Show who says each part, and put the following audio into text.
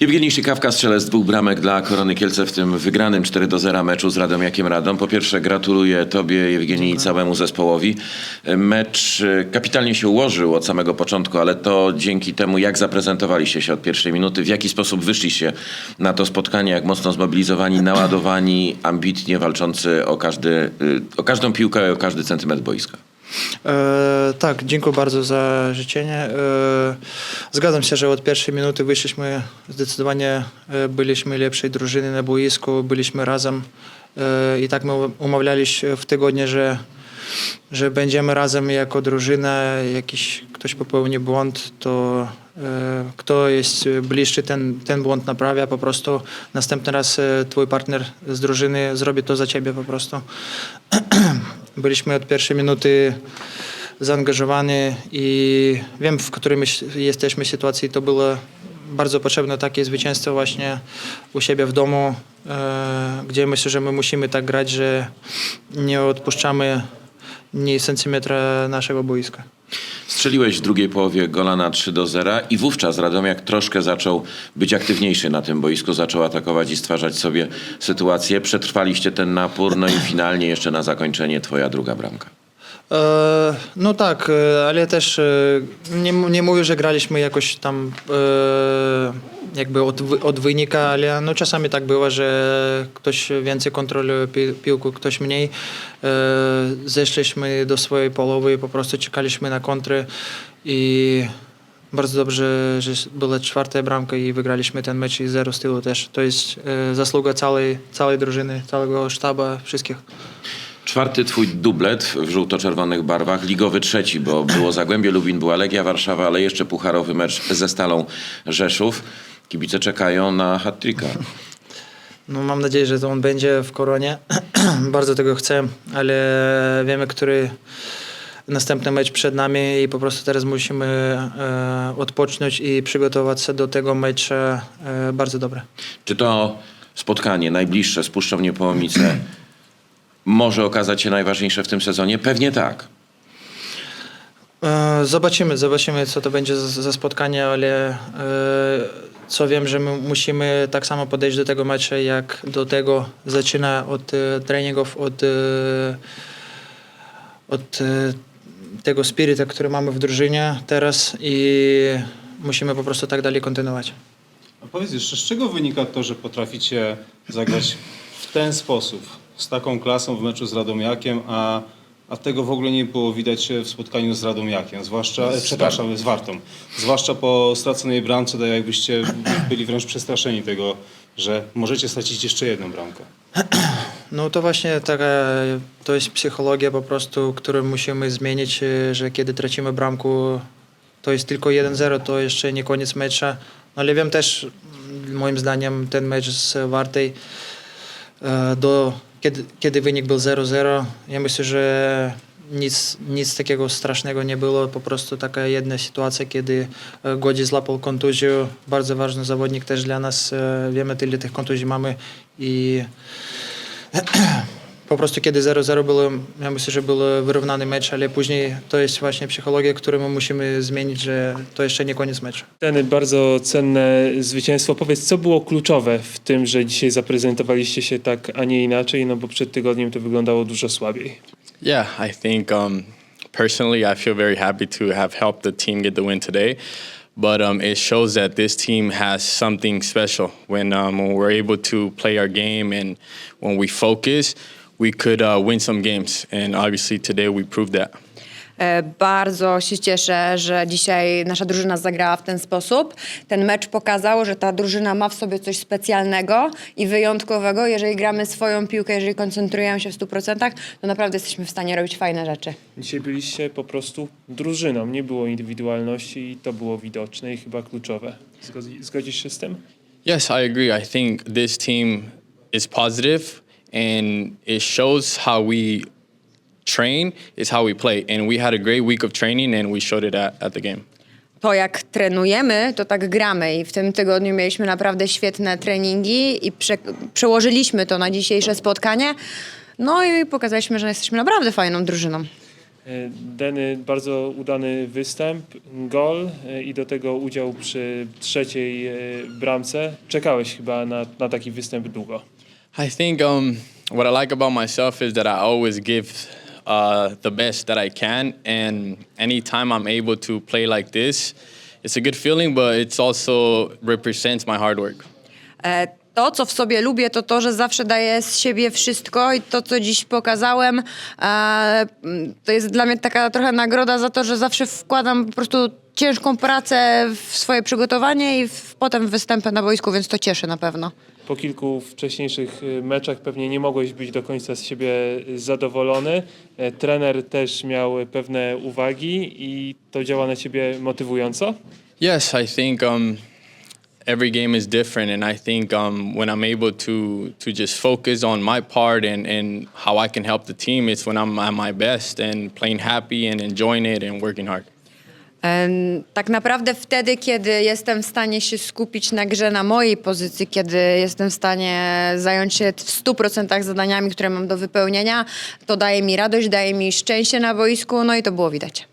Speaker 1: Jewgenij Szykawka, strzelec dwóch bramek dla Korony Kielce w tym wygranym 4 do 0 meczu z Radomiakiem Radom. Po pierwsze gratuluję Tobie, Jewgenii i całemu zespołowi. Mecz e, kapitalnie się ułożył od samego początku, ale to dzięki temu, jak zaprezentowaliście się od pierwszej minuty, w jaki sposób wyszliście na to spotkanie, jak mocno zmobilizowani, naładowani, ambitnie walczący o, każdy, y, o każdą piłkę i o każdy centymetr boiska.
Speaker 2: E, tak, dziękuję bardzo za życzenie. E, zgadzam się, że od pierwszej minuty wyszliśmy zdecydowanie, e, byliśmy lepszej drużyny na boisku, byliśmy razem e, i tak my umawiali się w tygodniu, że, że będziemy razem jako drużyna, jakiś ktoś popełni błąd, to e, kto jest bliższy, ten, ten błąd naprawia po prostu. Następny raz e, twój partner z drużyny zrobi to za ciebie po prostu. Byliśmy od pierwszej minuty zaangażowani i wiem, w której my jesteśmy sytuacji. To było bardzo potrzebne takie zwycięstwo właśnie u siebie w domu, e, gdzie myślę, że my musimy tak grać, że nie odpuszczamy ni centymetra naszego boiska.
Speaker 1: Strzeliłeś w drugiej połowie gola na 3 do 0 i wówczas Radomiak troszkę zaczął być aktywniejszy na tym boisku, zaczął atakować i stwarzać sobie sytuację. Przetrwaliście ten napór, no i finalnie jeszcze na zakończenie twoja druga bramka.
Speaker 2: E, No tak, e, ale też e, nie, nie mówię, że graliśmy jakoś tam jakby od, od wynika, ale no czasami tak było, że ktoś więcej kontroluje pi- piłkę, ktoś mniej. E, Zeszliśmy do swojej połowy i po prostu czekaliśmy na kontry i bardzo dobrze, że była czwarta bramka i wygraliśmy ten mecz i zero z tyłu też. To jest e, zasługa całej, całej drużyny, całego sztaba, wszystkich.
Speaker 1: Czwarty twój dublet w żółto-czerwonych barwach, ligowy trzeci, bo było Zagłębie Lubin, była Legia Warszawa, ale jeszcze pucharowy mecz ze Stalą Rzeszów. Kibice czekają na hat-tricka.
Speaker 2: No, mam nadzieję, że to on będzie w koronie. Bardzo tego chcę, ale wiemy, który następny mecz przed nami i po prostu teraz musimy e, odpocząć i przygotować się do tego meczu e, bardzo dobrze.
Speaker 1: Czy to spotkanie najbliższe z Puszczą Niepołomice może okazać się najważniejsze w tym sezonie? Pewnie tak.
Speaker 2: E, Zobaczymy, zobaczymy, co to będzie za, za spotkanie, ale e, co wiem, że my musimy tak samo podejść do tego meczu, jak do tego zaczyna od e, treningów, od, e, od e, tego spirita, który mamy w drużynie teraz i musimy po prostu tak dalej kontynuować.
Speaker 3: A powiedz jeszcze, z czego wynika to, że potraficie zagrać w ten sposób, z taką klasą w meczu z Radomiakiem, a, a tego w ogóle nie było widać w spotkaniu z Radomiakiem, zwłaszcza, e, przepraszam, z Wartą. Zwłaszcza po straconej bramce, tak jakbyście byli wręcz przestraszeni tego, że możecie stracić jeszcze jedną bramkę.
Speaker 2: No to właśnie taka, to jest psychologia po prostu, którą musimy zmienić, e, że kiedy tracimy bramku, to jest tylko 1-0, to jeszcze nie koniec mecza. No ale wiem też, moim zdaniem, ten mecz z Wartej, e, do, kiedy, kiedy wynik był 0-0, ja myślę, że nic, nic takiego strasznego nie było, po prostu taka jedna sytuacja, kiedy e, Godzi złapał kontuzję, bardzo ważny zawodnik też dla nas, e, wiemy tyle tych kontuzji mamy i po prostu kiedy 0-0 było, ja myślę, że był wyrównany mecz, ale później to jest właśnie psychologia, którą my musimy zmienić, że to jeszcze nie koniec meczu.
Speaker 4: Ceny, bardzo cenne zwycięstwo. Powiedz, co było kluczowe w tym, że dzisiaj zaprezentowaliście się tak, a nie inaczej, no bo przed tygodniem to wyglądało dużo słabiej.
Speaker 5: Yeah, I think um, personally, I feel very happy to have helped the team get the win today. But um, it shows that this team has something special. When, um, when we're able to play our game and when we focus, we could uh, win some games. And obviously, today we proved that.
Speaker 6: E, Bardzo się cieszę, że dzisiaj nasza drużyna zagrała w ten sposób. Ten mecz pokazał, że ta drużyna ma w sobie coś specjalnego i wyjątkowego. Jeżeli gramy swoją piłkę, jeżeli koncentrujemy się w 100%, to naprawdę jesteśmy w stanie robić fajne rzeczy.
Speaker 4: Dzisiaj byliście po prostu drużyną, nie było indywidualności i to było widoczne i chyba kluczowe. Zgodzi- Zgodzisz się z tym?
Speaker 5: Yes, I agree. I think this team is positive and it shows how we train is how we play. And we had a great week of training and we showed it at, at the game.
Speaker 6: To jak trenujemy, to tak gramy i w tym tygodniu mieliśmy naprawdę świetne treningi i prze, przełożyliśmy to na dzisiejsze spotkanie. No i pokazaliśmy, że jesteśmy naprawdę fajną drużyną.
Speaker 4: E, Deny, bardzo udany występ, gol e, i do tego udział przy trzeciej e, bramce. Czekałeś chyba na, na taki występ długo.
Speaker 5: I think um, what I like about myself is that I always give uh, the best that I can, and anytime I'm able to play like this, it's a good feeling, but it's also represents my hard work.
Speaker 6: E, To, co w sobie lubię, to to, że zawsze daję z siebie wszystko i to, co dziś pokazałem, mm, to jest dla mnie taka trochę nagroda za to, że zawsze wkładam po prostu ciężką pracę w swoje przygotowanie i w, potem w występy na boisku, więc to cieszy na pewno.
Speaker 4: Po kilku wcześniejszych y, meczach pewnie nie mogłeś być do końca z siebie zadowolony. E, Trener też miał pewne uwagi i to działa na ciebie motywująco.
Speaker 5: Yes, I think um, every game is different, and I think um, when I'm able to to just focus on my part and, and how I can help the team, it's when I'm at my best and playing happy and enjoying it and working hard.
Speaker 6: Tak naprawdę wtedy, kiedy jestem w stanie się skupić na grze na mojej pozycji, kiedy jestem w stanie zająć się w 100% zadaniami, które mam do wypełnienia, to daje mi radość, daje mi szczęście na boisku, no i to było widać.